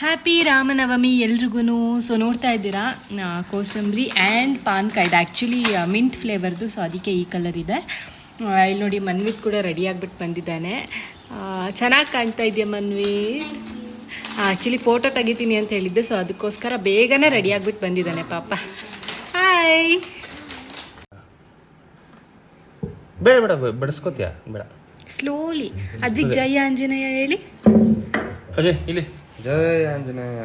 Happy Ramanavami ಎಲ್ರಿಗೂ so ನೋಡ್ತಾ ಇದ್ದೀರಾ? ಕೋಸಂಬರಿ ಆ್ಯಂಡ್ ಪಾನ್ಕ ಇದು ಆ್ಯಕ್ಚುಲಿ ಮಿಂಟ್ ಫ್ಲೇವರ್ದು ಸೊ ಅದಕ್ಕೆ ಈ ಕಲರ್ ಇದೆ. ಇಲ್ಲಿ ನೋಡಿ ಮನ್ವಿತ್ ಕೂಡ ರೆಡಿ ಆಗಿಬಿಟ್ಟು ಬಂದಿದ್ದಾನೆ. ಚೆನ್ನಾಗಿ ಕಾಣ್ತಾ ಇದೆಯಾ ಮನ್ವಿತ್ ಆ್ಯಕ್ಚುಲಿ ಫೋಟೋ ತೆಗಿತೀನಿ ಅಂತ ಹೇಳಿದ್ದೆ. ಸೊ ಅದಕ್ಕೋಸ್ಕರ ಬೇಗನೆ ರೆಡಿ ಆಗಿಬಿಟ್ಟು ಬಂದಿದ್ದಾನೆ ಪಾಪ. ಹಾಯ್ ಬೇಡ ಬೇಡ ಬಡಿಸ್ಕೋತಿಯಾ? ಬೇಡ. ಸ್ಲೋಲಿ ಅದಕ್ಕೆ ಜಯ ಆಂಜನೇಯ ಹೇಳಿ. ಅಜಯ್ ಇಲ್ಲಿ. ಜಯ ಆಂಜನೇಯ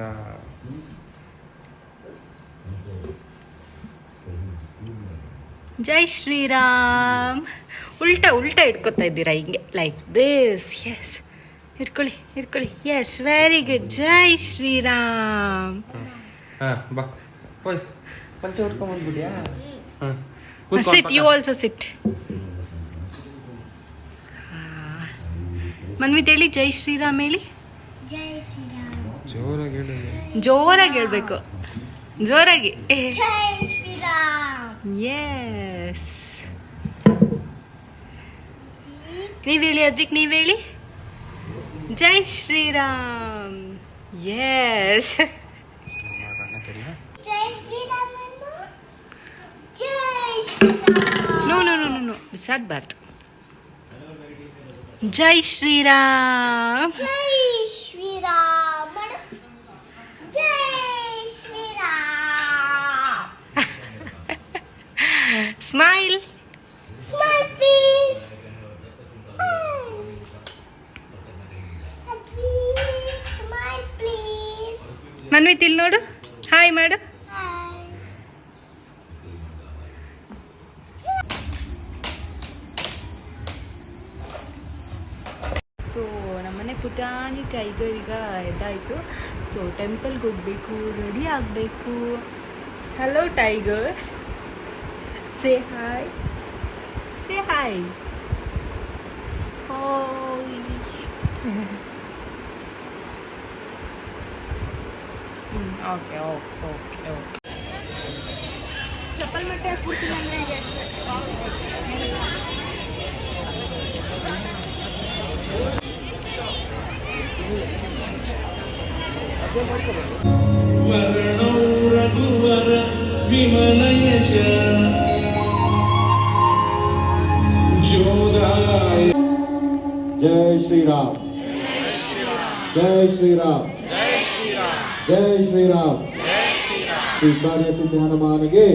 ಜೈ ಶ್ರೀರಾಮ್. ಉಲ್ಟಾ ಉಲ್ಟಾ ಇಟ್ಕೊತಾ ಇದ್ದೀರಾ ಹಿಂಗೆ? ಲೈಕ್ ದಿಸ್ ಎಸ್ ಇಟ್ಕೊಳ್ಳಿ ಇಟ್ಕೊಳ್ಳಿ ಎಸ್ ವೆರಿ ಗುಡ್ ಜೈ ಶ್ರೀರಾಮ್. ಬಾ. ಪಂಚೆ ಉಟ್ಕೊಂಬಂದ್ಬಿಟ್ಯಾ ಹಾಂ sit you also sit Manvith ಹೇಳಿ ಜೈ ಶ್ರೀರಾಮ್ ಹೇಳಿ. ಜೈ ಶ್ರೀರಾಮ್. ಜೋರಾಗಿ ಹೇಳಿ. ಜೋರಾಗಿ ಹೇಳ್ಬೇಕು. ಜೋರಾಗಿ. ಜೈ ಶ್ರೀರಾಮ್. ಎಸ್ ನೀವ್ ಹೇಳಿ ಅದಕ್ಕೆ ನೀವ್ ಹೇಳಿ? ಜೈ ಶ್ರೀರಾಮ್. ಎಸ್ ಜೈ ಶ್ರೀರಾಮ್ ಅನ್ನು ಜೈ Shriram. No no no no no ಬಿಸಾಡ್ಬಾರ್ದು. ಜೈ ಶ್ರೀರಾಮ್. ಜೈ ಶ್ರೀರಾಮ್ ಮಾಡು. ಜೈ Shriram smile Smile, please. Manvith ಇಲ್ಲಿ ನೋಡು. ಹಾಯ್ ಮಾಡು. ಸೊ ನಮ್ಮನೆ ಪುಟಾಣಿ ಟೈಗರ್ ಈಗ ಎದ್ದಾಯಿತು ಸೊ ಟೆಂಪಲ್ಗೆ ಹೋಗಬೇಕು ರೆಡಿ ಆಗಬೇಕು. Hello tiger Say hi. Say hi. Holy. Okay okay okay okay ಚಪ್ಪಲ್ ಮಟ್ಟೆ ಹಾಕ್ಬಿಡ್ತೀನಿ ಅಂದರೆ ಈಗ ಅಷ್ಟೇ ವರಣೌ ರಘುವರ ವಿಮನಯಶ జై శ్రీరామ్. జై శ్రీరామ్. జై శ్రీరామ్. శ్రీ కార్య సిద్ధానమానికి